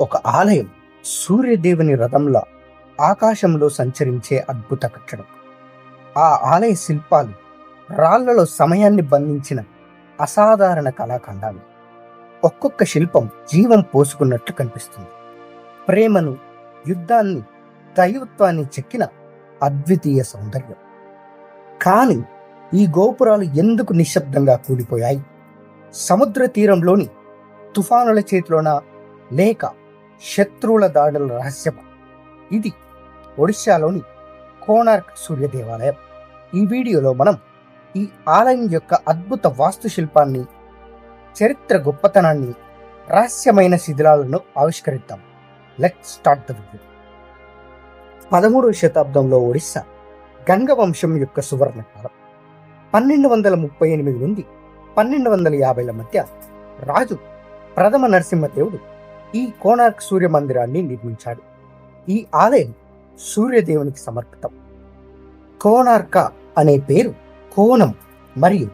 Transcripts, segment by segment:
ఒక ఆలయం సూర్యదేవుని రథంలో ఆకాశంలో సంచరించే అద్భుత కట్టడం. ఆ ఆలయ శిల్పాలు రాళ్ళలో సమయాన్ని బంధించిన అసాధారణ కళాఖండాలు. ఒక్కొక్క శిల్పం జీవం పోసుకున్నట్లు కనిపిస్తుంది. ప్రేమను యుద్ధాన్ని దైవత్వాన్ని చెక్కిన అద్వితీయ సౌందర్యం. కానీ ఈ గోపురాలు ఎందుకు నిశ్శబ్దంగా కూలిపోయాయి? సముద్ర తీరంలోని తుఫానుల చేతిలోన లేక శత్రువుల దాడుల రహస్యం. ఇది ఒడిశాలోని కోణార్క్ సూర్య దేవాలయం. ఈ వీడియోలో మనం ఈ ఆలయం యొక్క అద్భుత వాస్తుశిల్పాన్ని చరిత్ర గొప్పతనాన్ని రహస్యమైన శిథిలాలను ఆవిష్కరిద్దాం. లెట్ స్టార్ట్ ద వీడియో పదమూడవ శతాబ్దంలో ఒడిశా గంగ వంశం యొక్క సువర్ణకాలం పన్నెండు వందల ముప్పై ఎనిమిది నుండి పన్నెండు వందల యాభైల మధ్య రాజు ప్రథమ నరసింహదేవుడు ఈ కోణార్క్ సూర్య మందిరాన్ని నిర్మించాడు ఈ ఆలయం సూర్యదేవునికి సమర్పితం. కోణార్క అనే పేరు కోణం మరియు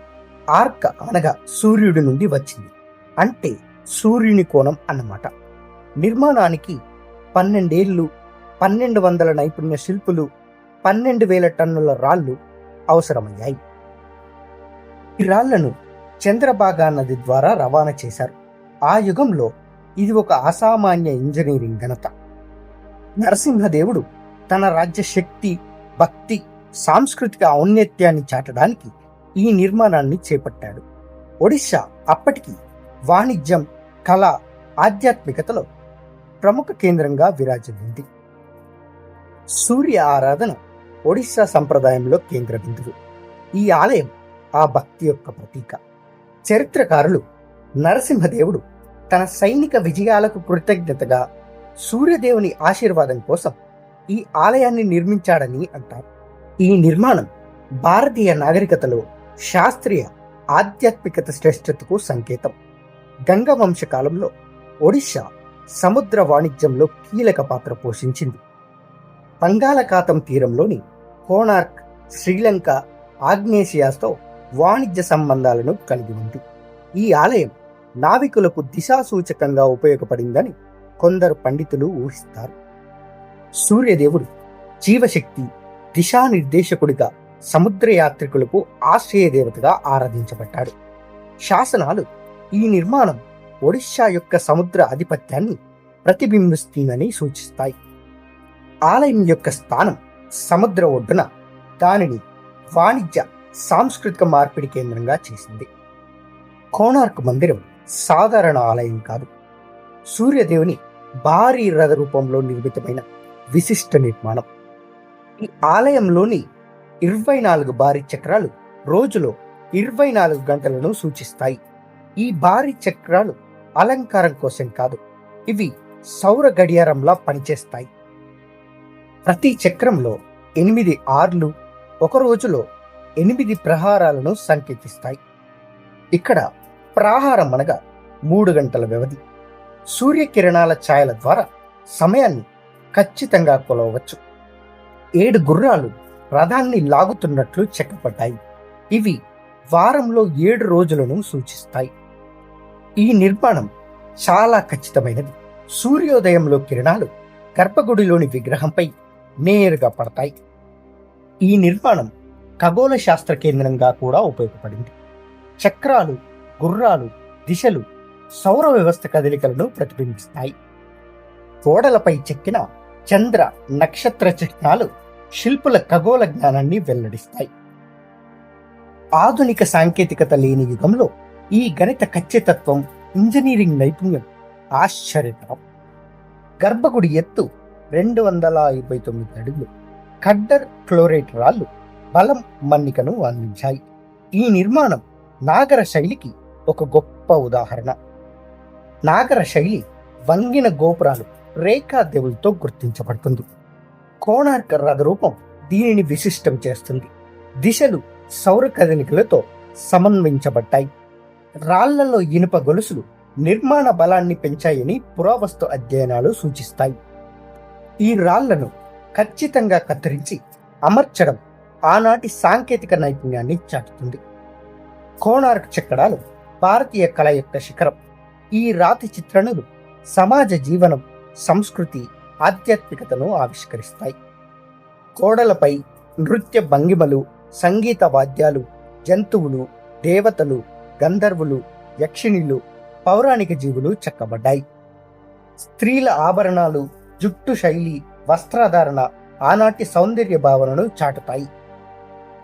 ఆర్క అనగా సూర్యుడి నుండి వచ్చింది. అంటే సూర్యుని కోణం అన్నమాట. నిర్మాణానికి పన్నెండేళ్ళు పన్నెండు వందల నైపుణ్య శిల్పులు పన్నెండు వేల టన్నుల రాళ్ళు అవసరమయ్యాయి. ఈ రాళ్ళను చంద్రబాగా నది ద్వారా రవాణా చేశారు. ఆ యుగంలో ఇది ఒక అసామాన్య ఇంజనీరింగ్ ఘనత. నరసింహదేవుడు తన రాజ్య శక్తి భక్తి సాంస్కృతిక ఔన్నత్యాన్ని చాటడానికి ఈ నిర్మాణాన్ని చేపట్టాడు. ఒడిశా అప్పటికి వాణిజ్యం కళ ఆధ్యాత్మికతలో ప్రముఖ కేంద్రంగా విరాజిల్లింది. సూర్య ఆరాధన ఒడిశా సంప్రదాయంలో కేంద్ర బిందువు. ఈ ఆలయం ఆ భక్తి యొక్క ప్రతీక. చరిత్రకారులు నరసింహదేవుడు తన సైనిక విజయాలకు కృతజ్ఞతగా సూర్యదేవుని ఆశీర్వాదం కోసం ఈ ఆలయాన్ని నిర్మించాడని అంటారు. ఈ నిర్మాణం భారతీయ నాగరికతలో శాస్త్రీయ ఆధ్యాత్మికత శ్రేష్టతకు సంకేతం. గంగ వంశకాలంలో ఒడిశా సముద్ర వాణిజ్యంలో కీలక పాత్ర పోషించింది. బంగాళాఖాతం తీరంలోని కోణార్క్ శ్రీలంక ఆగ్నేసియాతో వాణిజ్య సంబంధాలను కలిగి ఉంది. ఈ ఆలయం నావికులకు దిశాసూచకంగా ఉపయోగపడిందని కొందరు పండితులు ఊహిస్తారు. సూర్యదేవుడు జీవశక్తి దిశానిర్దేశకుడిగా సముద్ర యాత్రికులకు ఆశ్రయదేవతగా ఆరాధించబడ్డాడు. శాసనాలు ఈ నిర్మాణం ఒడిశా యొక్క సముద్ర ఆధిపత్యాన్ని ప్రతిబింబిస్తుందని సూచిస్తాయి. ఆలయం యొక్క స్థానం సముద్ర ఒడ్డున దానిని వాణిజ్య సాంస్కృతిక మార్పిడి కేంద్రంగా చేసింది. కోణార్క్ మందిరం సాధారణ ఆలయం కాదు. సూర్యదేవుని భారీ రథ రూపంలో నిర్మితమైన విశిష్ట నిర్మాణం. ఈ ఆలయంలోని ఇరవై నాలుగు భారీ చక్రాలు రోజులో ఇరవై నాలుగు గంటలను సూచిస్తాయి. ఈ భారీ చక్రాలు అలంకారం కోసం కాదు ఇవి సౌర గడియారంలా పనిచేస్తాయి. ప్రతి చక్రంలో ఎనిమిది ఆర్లు ఒక రోజులో ఎనిమిది ప్రహారాలను సంకేతిస్తాయి. ఇక్కడ ప్రాహారం అనగా మూడు గంటల వ్యవధి. సూర్యకిరణాల ఛాయల ద్వారా సమయాన్ని ఖచ్చితంగా కొలవవచ్చు. ఏడు గుర్రాలు రథాన్ని లాగుతున్నట్లు చెక్కపడ్డాయి ఇవి వారంలో ఏడు రోజులను సూచిస్తాయి. ఈ నిర్మాణం చాలా ఖచ్చితమైనది. సూర్యోదయంలో కిరణాలు గర్భగుడిలోని విగ్రహంపై నేరుగా పడతాయి. ఈ నిర్మాణం ఖగోళ శాస్త్ర కేంద్రంగా కూడా ఉపయోగపడింది. చక్రాలు గుర్రాలు దిశలు సౌర వ్యవస్థ కదలికలను ప్రతిబింబిస్తాయి. గోడలపై చెక్కిన చంద్ర నక్షత్ర చిహ్నాలు శిల్పుల ఖగోళ జ్ఞానాన్ని వెల్లడిస్తాయి. ఆధునిక సాంకేతికత లేని యుగంలో ఈ గణిత ఖచ్చితత్వం ఇంజనీరింగ్ నైపుణ్యం ఆశ్చర్యకరం. గర్భగుడి ఎత్తు రెండు వందల ఇరవై తొమ్మిది అడుగులు. ఖడ్డర్ క్లోరేట్ రాళ్ళు బలం మన్నికను అందించాయి. ఈ నిర్మాణం నాగర శైలికి ఒక గొప్ప ఉదాహరణ. నాగర శైలి వంగిన గోపురాలు రేఖాదేవులతో గుర్తించబడుతుంది. కోణార్క రథ రూపం దీనిని విశిష్టం చేస్తుంది. దిశలు సౌర కదలికలతో సమన్వయించబడ్డాయి. రాళ్ళలో ఇనుప గొలుసులు నిర్మాణ బలాన్ని పెంచాయని పురావస్తు అధ్యయనాలు సూచిస్తాయి. ఈ రాళ్ళను ఖచ్చితంగా కత్తిరించి అమర్చడం ఆనాటి సాంకేతిక నైపుణ్యాన్ని చాటుతుంది. కోణార్క్ చెక్కడాలు భారతీయ కళ యొక్క శిఖరం. ఈ రాతి చిత్రణలు సమాజ జీవనం సంస్కృతి ఆధ్యాత్మికతను ఆవిష్కరిస్తాయి. గోడలపై నృత్య భంగిమలు సంగీత వాద్యాలు జంతువులు దేవతలు గంధర్వులు యక్షిణులు పౌరాణిక జీవులు చెక్కబడ్డాయి. స్త్రీల ఆభరణాలు జుట్టు శైలి వస్త్రధారణ ఆనాటి సౌందర్య భావనను చాటుతాయి.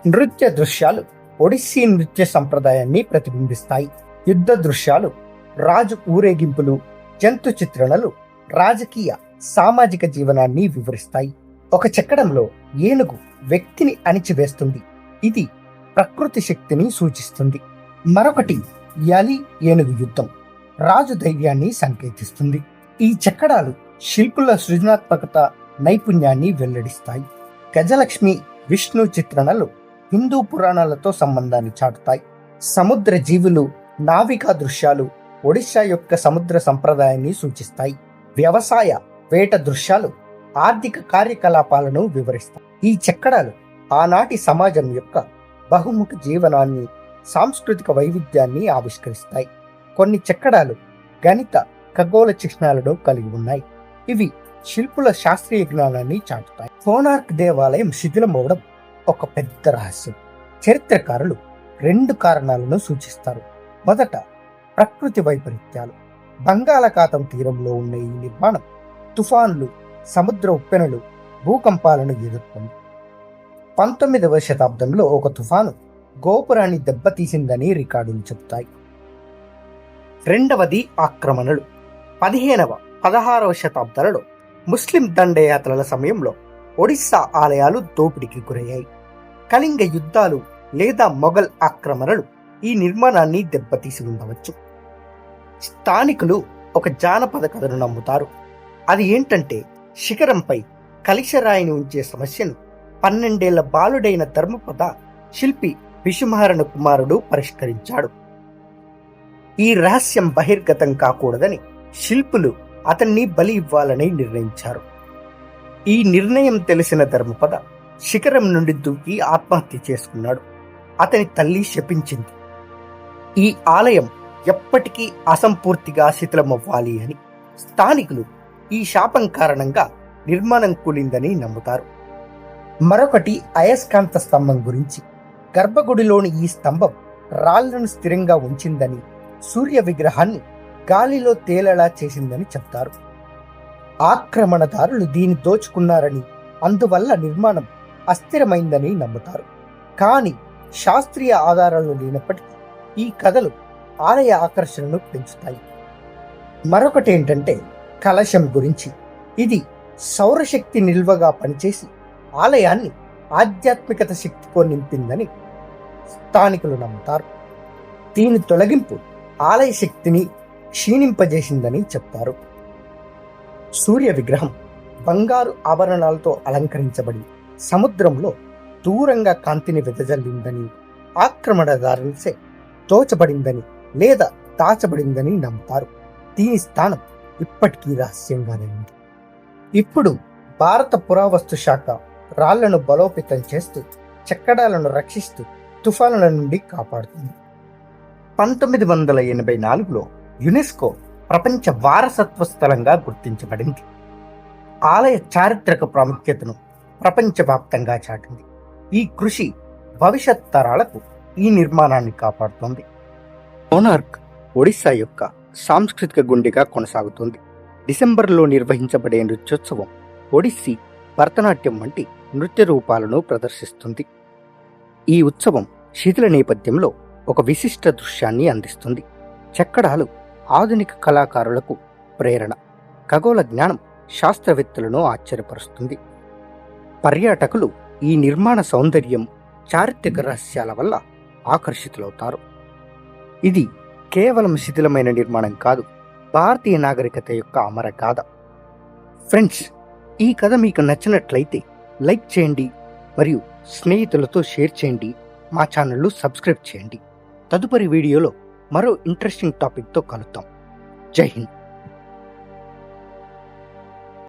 నృత్య దృశ్యాలు ఒడిస్సీ నృత్య సంప్రదాయాన్ని ప్రతిబింబిస్తాయి. యుద్ధ దృశ్యాలు రాజు ఊరేగింపులు జంతు చిత్రణలు రాజకీయ సామాజిక జీవనాన్ని వివరిస్తాయి. ఒక చక్కడంలో ఏనుగు వ్యక్తిని అణిచివేస్తుంది. ఇది ప్రకృతి శక్తిని సూచిస్తుంది. మరొకటి యలి ఏనుగు యుద్ధం. రాజు ధైర్యాన్ని సంకేతిస్తుంది. ఈ చక్కడాలు శిల్పుల సృజనాత్మకత నైపుణ్యాన్ని వెల్లడిస్తాయి. గజలక్ష్మి విష్ణు చిత్రణలు హిందూ పురాణాలతో సంబంధాన్ని చాటుతాయి. సముద్ర జీవులు నావికా దృశ్యాలు ఒడిశా యొక్క సముద్ర సంప్రదాయాన్ని సూచిస్తాయి. వ్యవసాయ వేట దృశ్యాలు ఆర్థిక కార్యకలాపాలను వివరిస్తాయి. ఈ చెక్కడాలు ఆనాటి సమాజం యొక్క బహుముఖ జీవనాన్ని సాంస్కృతిక వైవిధ్యాన్ని ఆవిష్కరిస్తాయి. కొన్ని చెక్కడాలు గణిత ఖగోళ చిహ్నాలను కలిగి ఉన్నాయి. ఇవి శిల్పుల శాస్త్రీయ జ్ఞానాన్ని చాటుతాయి. కోనార్క్ దేవాలయం శిథిలమవడం ఒక పెద్ద రహస్యం. చరిత్రకారులు రెండు కారణాలను సూచిస్తారు. మొదట ప్రకృతి వైపరీత్యాలు. బంగాళాఖాతం తీరంలో ఉన్న ఈ నిర్మాణం తుఫాన్లు సముద్ర ఉప్పెనలు భూకంపాలను ఎదుర్కొంది. పంతొమ్మిదవ శతాబ్దంలో ఒక తుఫాను గోపురాన్ని దెబ్బతీసిందని రికార్డులు చెబుతాయి. రెండవది ఆక్రమణలు. పదిహేనవ పదహారవ శతాబ్దాలలో ముస్లిం దండయాత్రల సమయంలో ఒడిస్సా ఆలయాలు దోపిడీకి గురయ్యాయి. కళింగ యుద్ధాలు లేదా మొఘల్ ఆక్రమణలు ఈ నిర్మాణాన్ని దెబ్బతీసి ఉండవచ్చు స్థానికులు ఒక జానపద కథను నమ్ముతారు. అది ఏంటంటే శిఖరంపై కలిశరాయిని ఉంచే సమస్యను పన్నెండేళ్ళ బాలుడైన ధర్మపద శిల్పి విషుమహరణ కుమారుడు పరిష్కరించాడు. ఈ రహస్యం బహిర్గతం కాకూడదని శిల్పులు అతన్ని బలి ఇవ్వాలని నిర్ణయించారు. ఈ నిర్ణయం తెలిసిన ధర్మపద శిఖరం నుండి దూకి ఆత్మహత్య చేసుకున్నాడు. అతని తల్లి శపించింది. ఈ ఆలయం ఎప్పటికీ అసంపూర్తిగా శిథిలమవ్వాలి అని స్థానికులు ఈ శాపం కారణంగా నిర్మాణం కూలిందని నమ్ముతారు. మరొకటి అయస్కాంత స్తంభం గురించి. గర్భగుడిలోని ఈ స్తంభం రాళ్ళను స్థిరంగా ఉంచిందని సూర్య విగ్రహాన్ని గాలిలో తేలలా చేసిందని చెప్తారు. ఆక్రమణదారులు దీన్ని దోచుకున్నారని అందువల్ల నిర్మాణం అస్థిరమైందని నమ్ముతారు. కానీ శాస్త్రీయ ఆధారాలు లేనప్పటికీ ఈ కథలు ఆలయ ఆకర్షణను పెంచుతాయి. మరొకటి ఏంటంటే కలశం గురించి. ఇది సౌరశక్తి నిల్వగా పనిచేసి ఆలయాన్ని ఆధ్యాత్మికత శక్తితో నింపిందని స్థానికులు నమ్ముతారు. దీని తొలగింపు ఆలయ శక్తిని క్షీణింపజేసిందని చెప్తారు. సూర్య విగ్రహం బంగారు ఆభరణాలతో అలంకరించబడి సముద్రంలో దూరంగా కాంతిని వెదజల్లిందని ఆక్రమణదారులచే తోచబడిందని లేదా దాచబడిందని నమ్ముతారు. దీని స్థానం ఇప్పటికీ రహస్యంగానే ఉంది. ఇప్పుడు భారత పురావస్తు శాఖ రాళ్ళను బలోపేతం చేస్తూ చెక్కడాలను రక్షిస్తూ తుఫానుల నుండి కాపాడుతుంది. పంతొమ్మిది వందల ఎనభై నాలుగులో యునెస్కో ప్రపంచ వారసత్వ స్థలంగా గుర్తించబడింది. ఆలయ చారిత్రక ప్రాముఖ్యతను ప్రపంచవ్యాప్తంగా చాటింది. ఈ కృషి భవిష్యత్ తరాలకు ఈ నిర్మాణాన్ని కాపాడుతోంది. కోనార్క్ ఒడిశా యొక్క సాంస్కృతిక గుండెగా కొనసాగుతుంది. డిసెంబర్లో నిర్వహించబడే నృత్యోత్సవం ఒడిస్సీ భరతనాట్యం వంటి నృత్య రూపాలను ప్రదర్శిస్తుంది. ఈ ఉత్సవం శిథిల నేపథ్యంలో ఒక విశిష్ట దృశ్యాన్ని అందిస్తుంది. చక్కడాలు ఆధునిక కళాకారులకు ప్రేరణ. ఖగోళ జ్ఞానం శాస్త్రవేత్తలను ఆశ్చర్యపరుస్తుంది. పర్యాటకులు ఈ నిర్మాణ సౌందర్యం చారిత్రక రహస్యాల వల్ల ఆకర్షితులవుతారు. ఇది కేవలం శిథిలమైన నిర్మాణం కాదు భారతీయ నాగరికత యొక్క అమర గాథ ఫ్రెండ్స్ ఈ కథ మీకు నచ్చినట్లయితే లైక్ చేయండి మరియు స్నేహితులతో షేర్ చేయండి. మా ఛానల్ను సబ్స్క్రైబ్ చేయండి. తదుపరి వీడియోలో మరో ఇంట్రెస్టింగ్ టాపిక్తో కలుద్దాం. జై హింద్.